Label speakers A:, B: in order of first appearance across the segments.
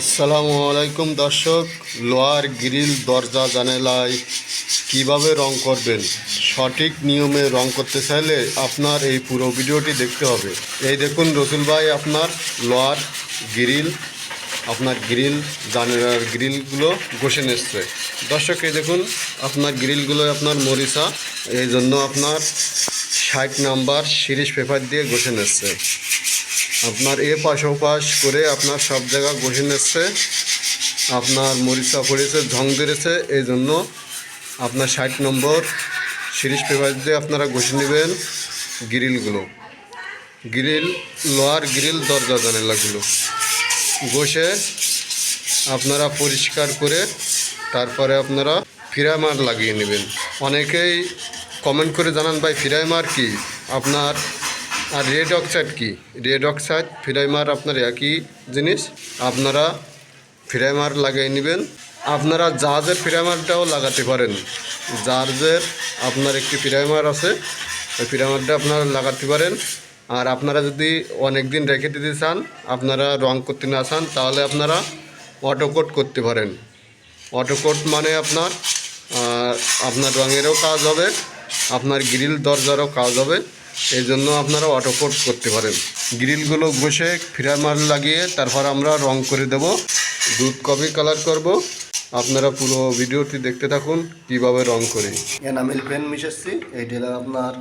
A: আসসালামু আলাইকুম দর্শক, লোয়ার গ্রিল দরজা জানালায় কীভাবে রং করবেন? সঠিক নিয়মে রং করতে চাইলে আপনার এই পুরো ভিডিওটি দেখতে হবে। এই দেখুন রসুল ভাই আপনার লোয়ার গ্রিল, আপনার গ্রিল জানালার গ্রিলগুলো ঘষে নিচ্ছে। দর্শক, এই দেখুন আপনার গ্রিলগুলো আপনার মরিচা, এই জন্য আপনার ষাট নাম্বার সিরিজ পেপার দিয়ে ঘষে নিচ্ছে। আপনার এ পাশ ও পাশ করে আপনার সব জায়গা বসে নিচ্ছে, আপনার মরিচা পড়েছে ঝং ধরেছে এই জন্য আপনার ষাট নম্বর সিরিজ পেপার দিয়ে আপনারা ঘষে নেবেন গ্রিলগুলো। গ্রিল, লোহার গ্রিল দরজা জানালাগুলো। ঘষে আপনারা পরিষ্কার করে তারপরে আপনারা ফিরামার লাগিয়ে নেবেন। অনেকেই কমেন্ট করে জানান, ভাই ফিরাইমার কি? আপনার আর রেড অক্সাইড কি? রেড অক্সাইড ফিরাইমার আপনার একই জিনিস। আপনারা ফিরাইমার লাগিয়ে নেবেন। আপনারা জাহাজের ফিরাইমারটাও লাগাতে পারেন। জাহাজের আপনার একটি ফিরাইমার আছে। ওই ফিরাইমারটা আপনারা লাগাতে পারেন। আর আপনারা যদি অনেক দিন রেখে দিতে চান, আপনারা রং করতে না চান, তাহলে আপনারা অটোকোট করতে পারেন। অটোকোট মানে আপনার আপনার রঙেরও কাজ হবে, আপনার গ্রিল দরজারও কাজ হবে। এই জন্য আপনারা অটোকোট করতে পারেন। গ্রিলগুলো ঘষে ফিরামার লাগিয়ে তারপর আমরা রং করে দেব। দুধ কফি কালার করব? আপনারা পুরো ভিডিওটি দেখতে থাকুন, কীভাবে রং করি।
B: এনামেল পেন মিশাচ্ছি এইটা হলো আপনার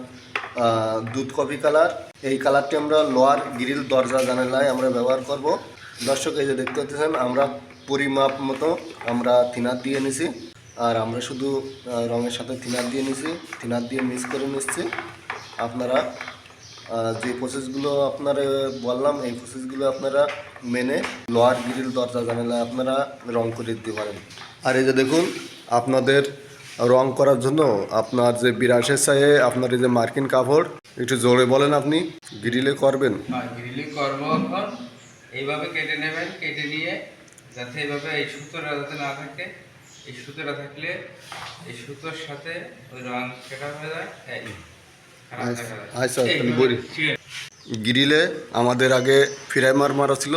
B: দুধ কফি কালার এই কালারটি আমরা লোয়ার গ্রিল দরজা জানালায় আমরা ব্যবহার করব। দর্শক, এই যে দেখতে পাচ্ছেন, আমরা পরিমাপ মতো আমরা থিনার দিয়ে নিছি। আর আমরা শুধু রঙের সাথে থিনার দিয়ে নিছি। থিনার দিয়ে মিক্স করে নিচ্ছি। আপনারা যে প্রসেসগুলো আপনার বললাম, এই প্রসেসগুলো আপনারা মেনে লোহার গ্রিল, দরজা জানালায় আপনারা রং করে দিতে পারেন। আর এই যে দেখুন, আপনাদের রং করার জন্য আপনার যে বিরাশের চায়ে আপনার এই যে মার্কিন কাপড়, একটু জোরে বলেন আপনি, গ্রিলে করবেন।
C: আর গ্রিলিং করব এখন। এইভাবে কেটে নেবেন, কেটে নিয়ে যাতে এইভাবে এই সুতোটা যাতে না থাকে, এই সুতোটা থাকলে এই সুতোর সাথে ওই রং সেটা হয়ে যায়। দেখা যায়।
B: আচ্ছা, তাহলে
C: এইভাবে,
B: বলি। গ্রিলে আমাদের আগে ফিরাইমার মারা ছিল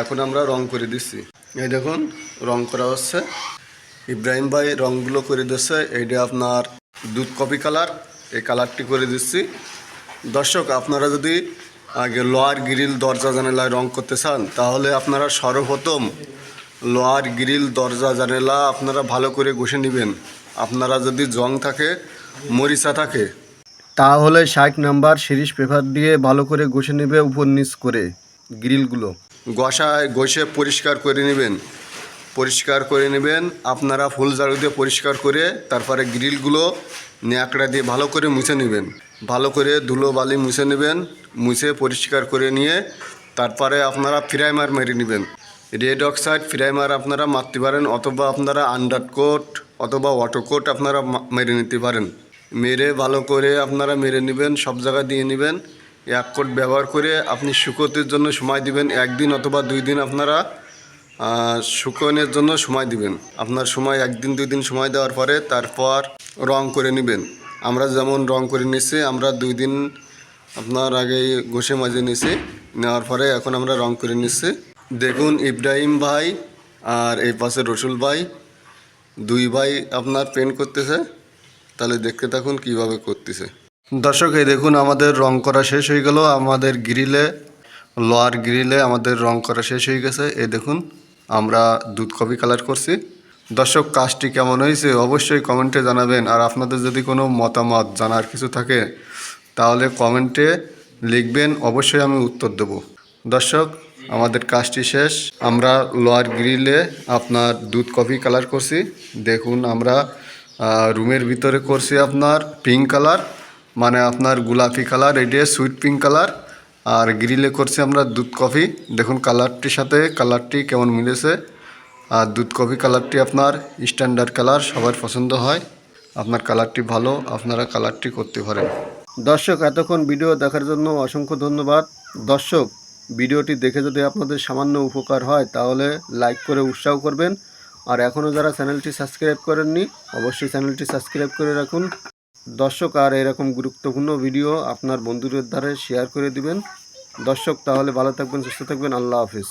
B: এখন আমরা রং করে দিচ্ছি। এই দেখুন রং করা হচ্ছে। ইব্রাহিম ভাই রংগুলো করে দিচ্ছে এইটা আপনার দুধ কপি কালার এই কালারটি করে দিচ্ছি। দর্শক আপনারা যদি আগে লোয়ার গ্রিল দরজা জানালায় রং করতে চান তাহলে আপনারা সর্বপ্রথম লোয়ার গ্রিল দরজা জানালা আপনারা ভালো করে ঘষে নেবেন। আপনারা যদি জং থাকে মরিচা থাকে তাহলে ষাট নাম্বার সিরিজ পেপার দিয়ে ভালো করে ঘষে নেবে উপর নিচ করে গ্রিলগুলো। ঘষায় ঘষে পরিষ্কার করে নেবেন। পরিষ্কার করে নেবেন, আপনারা ফুল ঝাড়ু দিয়ে পরিষ্কার করে তারপরে গ্রিলগুলো ন্যাকড়া দিয়ে ভালো করে মুছে নেবেন। ভালো করে ধুলো বালি মুছে নেবেন, মুছে পরিষ্কার করে নিয়ে তারপরে আপনারা ফ্রাইমার মেরে নেবেন। রেড অক্সাইড ফ্রাইমার আপনারা মারতে পারেন অথবা আপনারা আন্ডারকোট অথবা অটোকোট আপনারা মেরে নিতে পারেন। মেরে, ভালো করে আপনারা মেরে নেবেন, সব জায়গা দিয়ে নেবেন। এক কোট ব্যবহার করে আপনি শুকোতের জন্য সময় দিবেন। একদিন অথবা দুই দিন আপনারা শুকোনোর জন্য সময় দিবেন। আপনার সময় একদিন, দুই দিন সময় দেওয়ার পরে তারপর রং করে নেবেন। আমরা যেমন রং করে নিচ্ছি আমরা দুই দিন আপনার আগে ঘষে মাজে নিছি নেওয়ার পরে এখন আমরা রং করে নিচ্ছি দেখুন ইব্রাহিম ভাই আর এই পাশে রসুল ভাই, দুই ভাই আপনার পেন করতেছে। তাহলে দেখতে থাকুন কীভাবে করতেছে। দর্শক, এই দেখুন, আমাদের রং করা শেষ হয়ে গেল। আমাদের গ্রিলে, লোয়ার গ্রিলে আমাদের রং করা শেষ হয়ে গেছে। এই দেখুন, আমরা দুধ কপি কালার করছি। দর্শক, কাজটি কেমন হয়েছে অবশ্যই কমেন্টে জানাবেন। আর আপনাদের যদি কোনো মতামত, জানার কিছু থাকে, তাহলে কমেন্টে লিখবেন। অবশ্যই আমি উত্তর দেব। দর্শক, আমাদের কাজটি শেষ। আমরা লোয়ার গ্রিলে আপনার দুধ কফি কালার করছি। দেখুন, আমরা রুমের ভিতরে করছি আপনার পিঙ্ক কালার মানে আপনার গোলাপি কালার এটা সুইট পিঙ্ক কালার আর গ্রিলে করছি আমরা দুধ কফি। দেখুন কালারটির সাথে কালারটি কেমন মিলেছে। আর দুধ কফি কালারটি আপনার স্ট্যান্ডার্ড কালার সবার পছন্দ হয়। আপনার কালারটি ভালো, আপনারা কালারটি করতে পারেন। দর্শক, এতক্ষণ ভিডিও দেখার জন্য অসংখ্য ধন্যবাদ। দর্শক ভিডিওটি দেখে যদি আপনাদের সামান্য উপকার হয়, তাহলে লাইক করে উৎসাহ করবেন। আর এখনও যারা চ্যানেলটি সাবস্ক্রাইব করেননি, অবশ্যই চ্যানেলটি সাবস্ক্রাইব করে রাখুন। দর্শক, আর এরকম গুরুত্বপূর্ণ ভিডিও আপনার বন্ধুদের দ্বারা শেয়ার করে দিবেন। দর্শক, তাহলে ভালো থাকবেন, সুস্থ থাকবেন। আল্লাহ হাফিজ।